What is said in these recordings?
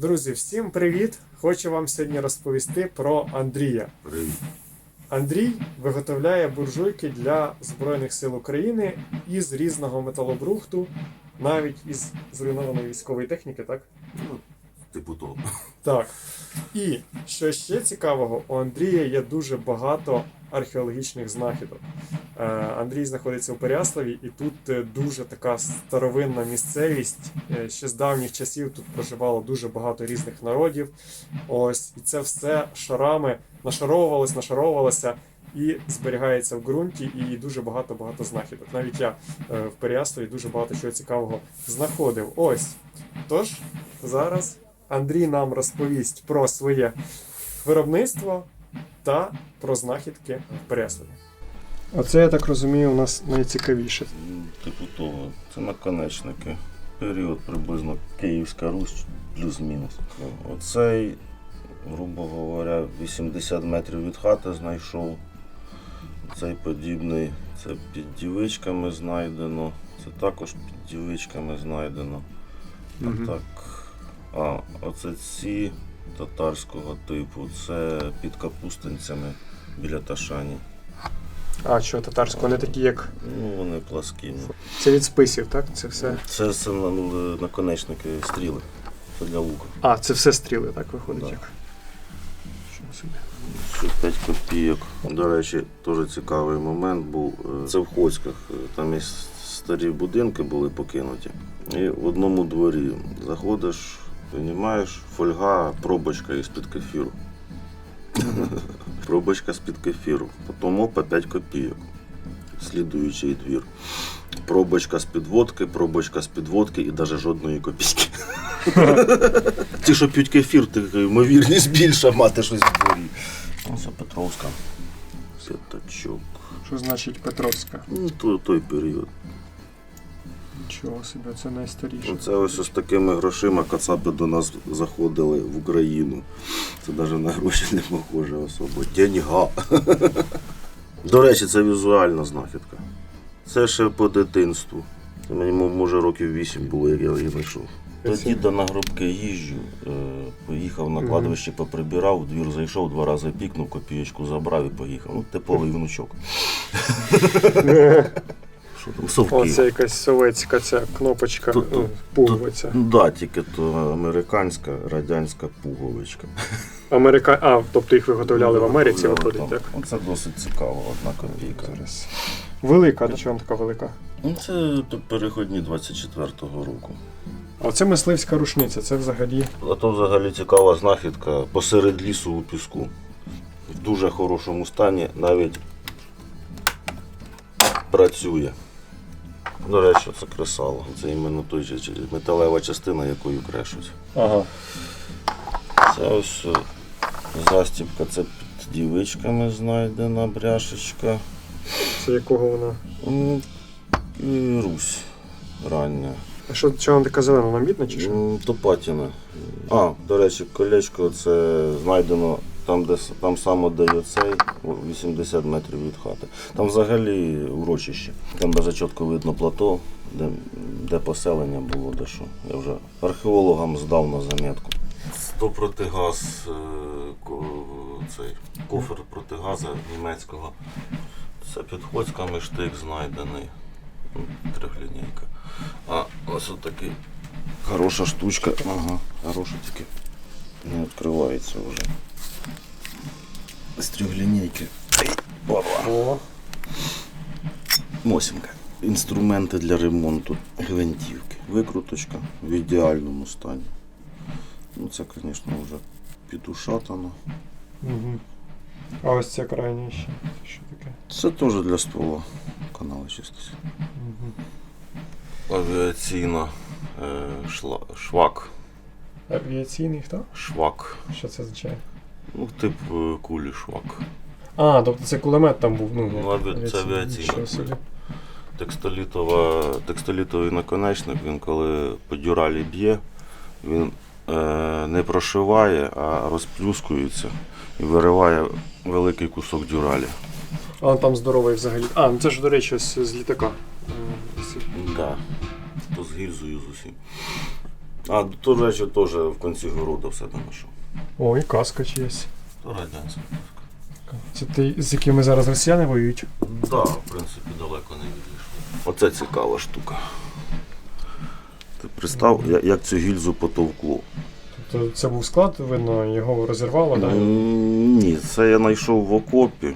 Друзі, всім привіт! Хочу вам сьогодні розповісти про Андрія. Привіт. Андрій виготовляє буржуйки для Збройних сил України із різного металобрухту, навіть із зруйнованої військової техніки, так? Ну, типу того. Так. І що ще цікавого, у Андрія є дуже багато археологічних знахідок. Е, Андрій знаходиться у Переяславі, і тут е, дуже така старовинна місцевість. Е, Ще з давніх часів тут проживало дуже багато різних народів. Ось, і це все шарами нашаровувалось, нашаровувалося і зберігається в ґрунті, і дуже багато-багато знахідок. Навіть я в Переяславі дуже багато чого цікавого знаходив. Ось. Тож, зараз Андрій нам розповість про своє виробництво та про знахідки в Переяславі. Оце, я так розумію, у нас найцікавіше. Типу того. Це наконечники. Період приблизно Київська Русь плюс-мінус. Ну, Оцей, грубо говоря, 80 метрів від хати знайшов. Цей подібний, це під дівичками знайдено. Це також під дівичками знайдено. А так. А, оце ці татарського типу, це під капустинцями біля Ташані. А, що татарського, вони такі, як. Ну, вони пласкі. Це від списів, так? Це все. Це, це на- наконечники стріли. Це для лука. А, це все стріли, так виходить. Да. як. Що собі. Ще 5 копійок. До речі, теж цікавий момент був. Е, Це в Хоцьках. Е, Там є старі будинки були покинуті. І в одному дворі заходиш, розумієш, фольга, пробочка із-під кефіру. Пробочка з-під кефіру. Потім опа 5 копійок. Слідуючий двір. Пробочка з-під водки, пробочка з-під водки і навіть жодної копійки. Ті, що п'ють кефір, ти ймовірність більша мати щось в дворі. Це Петровська. П'ятачок. Що значить Петровська? Ну, той, той період. Нічого собі, це найстаріше. Це ось з такими грошима кацапи до нас заходили в Україну. Це навіть на гроші не похоже особо. Деньга. До речі, це візуальна знахідка. Це ще по дитинству. Це мені може років 8 було, як я її знайшов. До Це- діда на гробки їжджу, е, поїхав на кладовище, поприбирав, в двір зайшов, два рази пікнув, копієчку забрав і поїхав. Ну, типовий внучок. Що там, совки. Оце якась советська ця кнопочка, ну, пуговиця. Ну да, тільки то американська, радянська пуговичка. Америка... А, тобто їх виготовляли в Америці, виходить, так? Це досить цікаво, одна копійка. Зараз. Велика, до чого вона така велика? Ну, Це переходні 24-го року. А це мисливська рушниця, це взагалі. А то взагалі цікава знахідка посеред лісу у піску. В дуже хорошому стані навіть працює. До речі, це кресало. Це іменно той же металева частина, якою крешуть. Ага. Це ось е, застібка, це під дівичками знайдена бряшечка. Це якого вона? І Русь рання. А що, чого вона така зелена, вона мідна чи що? Топатіна. А, до речі, колечко це знайдено там, де там само, де й оцей, 80 метрів від хати. Там взагалі урочище. Там навіть чітко видно плато, де, де поселення було, де що. Я вже археологам здав на замітку. Сто протигаз, е, цей кофер протигаза німецького. Це під Хоцьками штик знайдений. М, А ось отакий. Хороша штучка. Ага, хороша тільки. Не відкривається вже. З трьохлінійки. Опа. Мосінка. Інструменти для ремонту гвинтівки. Викруточка в ідеальному стані. Ну це, звісно, вже підушатано. угу. А ось це крайнє ще. Що таке? Це теж для ствола. Канали чиститься. Угу. Авіаційна е, шла, швак. Авіаційний хто? Швак. Що це означає? Ну, тип е, кулі швак. А, тобто це кулемет там був, ну, Ну, аві- це куля. Текстолітова, текстолітовий наконечник, він коли по дюралі б'є, він е, не прошиває, а розплюскується і вириває великий кусок дюралі. А там здоровий взагалі. А, ну це ж, до речі, ось з літака. Е, ось. Да. То з гільзою з усім. А, до речі, теж в кінці городу все знайшов. О, і каска чиясь. То радянська. Це ти, з якими зараз росіяни воюють? Так, да, в принципі, далеко не відійшло. Оце цікава штука. Ти представ, я- як цю гільзу потовкло. Тобто це був склад, видно, його розірвало, так? Ні, це я знайшов в окопі.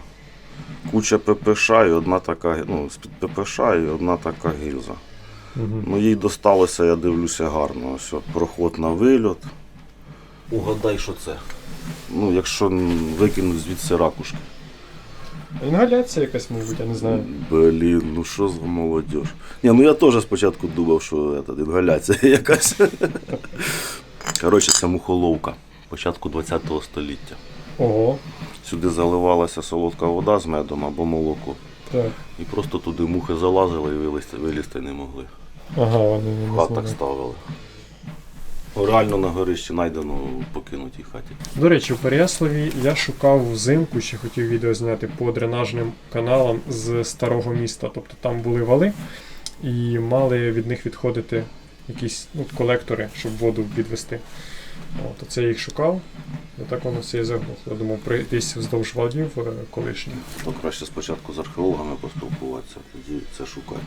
Куча ППШ і одна така, ну, з-під ППШ і одна така гільза. Угу. Ну їй досталося, я дивлюся гарно. Ось проход на вильот. Угадай, що це. Ну, якщо викинуть звідси ракушки. Інгаляція якась, мабуть, я не знаю. Блін, ну що за молодь. Ні, ну я теж спочатку думав, що это, інгаляція якась. Коротше, це мухоловка початку ХХ століття. Ого. Сюди заливалася солодка вода з медом або молоко. Так. І просто туди мухи залазили і вилізти, вилізти не могли. Ага, вони не В хатах ставили. Реально на горищі знайдено в покинутій хаті. До речі, в Переяславі я шукав взимку, ще хотів відео зняти по дренажним каналам з старого міста. Тобто там були вали і мали від них відходити якісь ну, колектори, щоб воду відвести. От, оце я їх шукав, і так воно все і заглохло. Думав, пройтись вздовж валів е, колишніх. То краще спочатку з археологами поспілкуватися, тоді це шукати.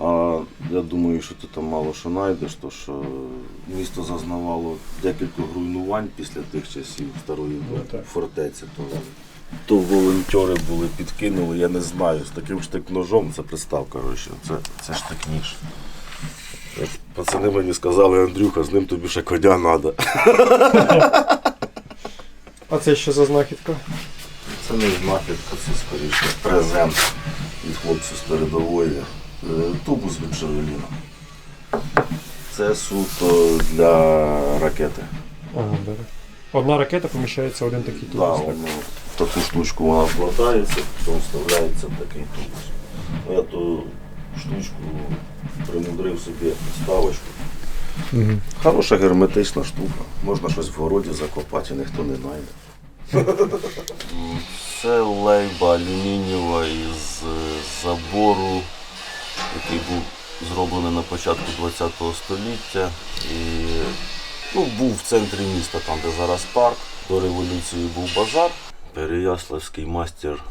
А я думаю, що ти там мало що знайдеш, то що місто зазнавало декілька руйнувань після тих часів старої Ну, фортеці. То, то волонтери були, підкинули, я не знаю, з таким штик-ножом, це представ, коротше, це, це штик-ніж. Як Пацани мені сказали, Андрюха, з ним тобі ще коня треба. А це що за знахідка? Це не знахідка, це скоріше презент від хлопців з передової. Е, Тубус від Джавеліна. Це суто для ракети. Ага, добре. Одна ракета поміщається в один такий Да, так? воно, в таку штучку вона вкладається, потім вставляється в такий тубус. Ну, Я ту штучку примудрив собі ставочку. Мгм. Хороша герметична штука. Можна щось в городі закопати, і ніхто не знайде. Це лейба алюмінієва із е, забору, який був зроблений на початку ХХ століття. І ну, був в центрі міста, там де зараз парк. До революції був базар. Переяславський мастер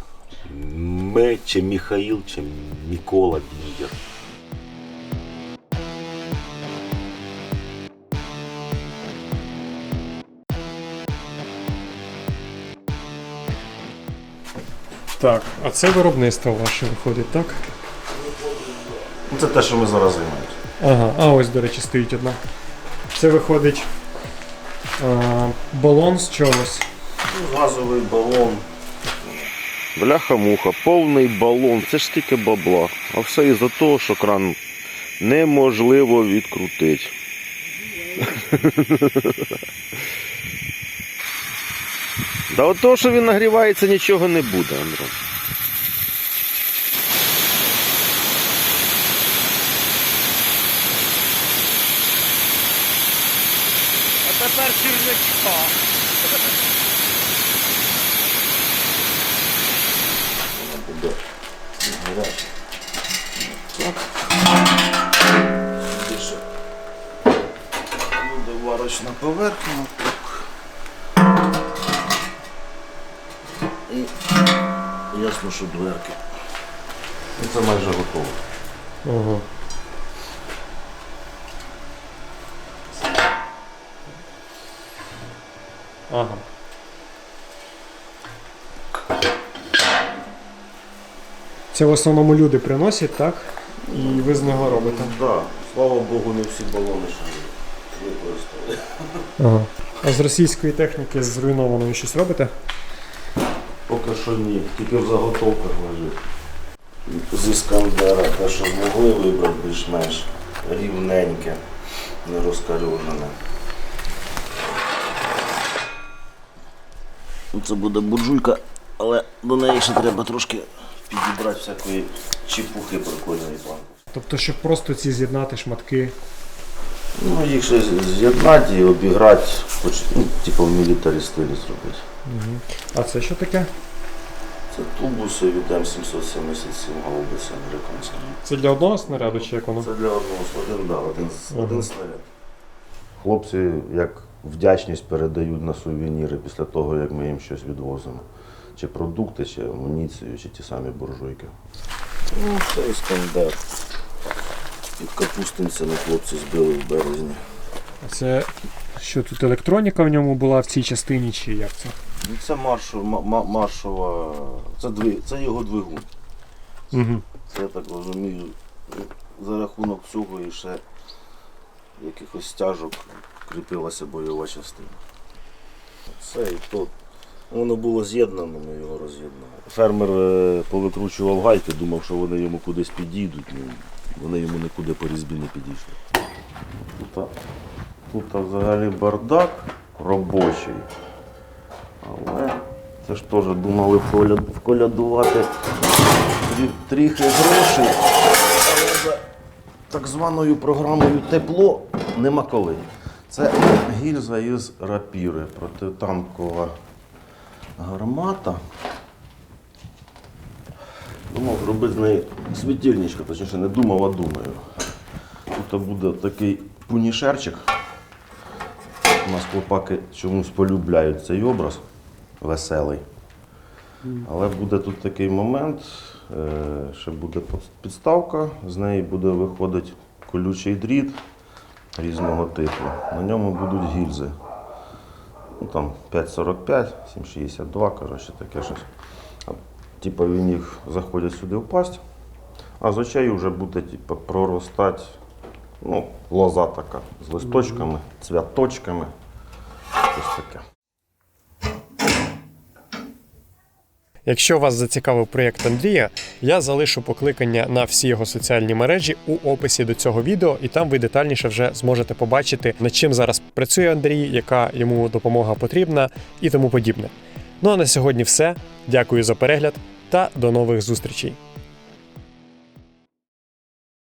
Ме чи Міхаїл, чи Микола Бігер. Так, а це виробництво ваше виходить, так? Ну, Це те, що ми зараз займаємося. Ага, а ось, до речі, стоїть одна. Це виходить а, балон з чогось. Газовий балон. Бляха-муха, повний балон, це ж тільки бабла. А все із-за того, що кран неможливо відкрутити. Да от того, що він нагрівається, нічого не буде, Андро. Тепер червячка. буде. Варочна поверхня. Так. І ясно, що дверки. І це майже готово. Ага. Ага. Це в основному люди приносять, так? І ви з нього робите. Да, слава Богу, не всі балони ще використали. Ага. А з російської техніки зруйнованої щось робите? Поки що ні, тільки в заготовках лежить. З Іскандера, те, що змогли вибрати більш-менш рівненьке, не розкарюжене. Це буде буржуйка, але до неї ще треба трошки підібрати всякої чепухи прикольної планки. Тобто, щоб просто ці з'єднати шматки. Ну, їх ще з'єднати і обіграти, хоч, ну, типу в мілітарі стилі зробити. А це що таке? Це тубуси від М777 гаубиці американської. Це для одного снаряду чи як воно? Це для одного один, да, один, один снаряд. Хлопці як вдячність передають на сувеніри після того, як ми їм щось відвозимо. Чи продукти, чи амуніцію, чи ті самі буржуйки. Ну, це і іскандер. Під капустинцями хлопці збили в березні. А Це що тут електроніка в ньому була в цій частині, чи як це? Ну, Це маршов, ма- ма- маршова. Це, дві, це його двигун. Угу. Це я так розумію, за рахунок цього і ще якихось стяжок кріпилася бойова частина. Це і то. Воно було з'єднано, ми його роз'єднали. Фермер е, повикручував гайки, думав, що вони йому кудись підійдуть. Ну, вони йому нікуди по різьбі не підійшли. Тут, тут взагалі бардак робочий. Але це ж теж думали вколя- вколядувати трі- трохи грошей, але за так званою програмою тепло нема коли. Це гільза із рапіри, протитанкова гармата. Думав зробити з неї світильничка, точніше не думав, а думаю. Тут буде такий пунішерчик. У нас хлопаки чомусь полюбляють цей образ веселий. Але буде тут такий момент, е, що буде підставка, з неї буде виходити колючий дріт різного типу. На ньому будуть гільзи. Ну, там 5,45, 7,62, коротше, таке щось. Типу Типа він їх заходять сюди в пасть, а з очей вже буде типу, проростати ну, лоза така з листочками, цвяточками. Щось таке. Якщо вас зацікавив проєкт Андрія, я залишу покликання на всі його соціальні мережі у описі до цього відео, і там ви детальніше вже зможете побачити, над чим зараз працює Андрій, яка йому допомога потрібна і тому подібне. Ну а на сьогодні все. Дякую за перегляд та до нових зустрічей.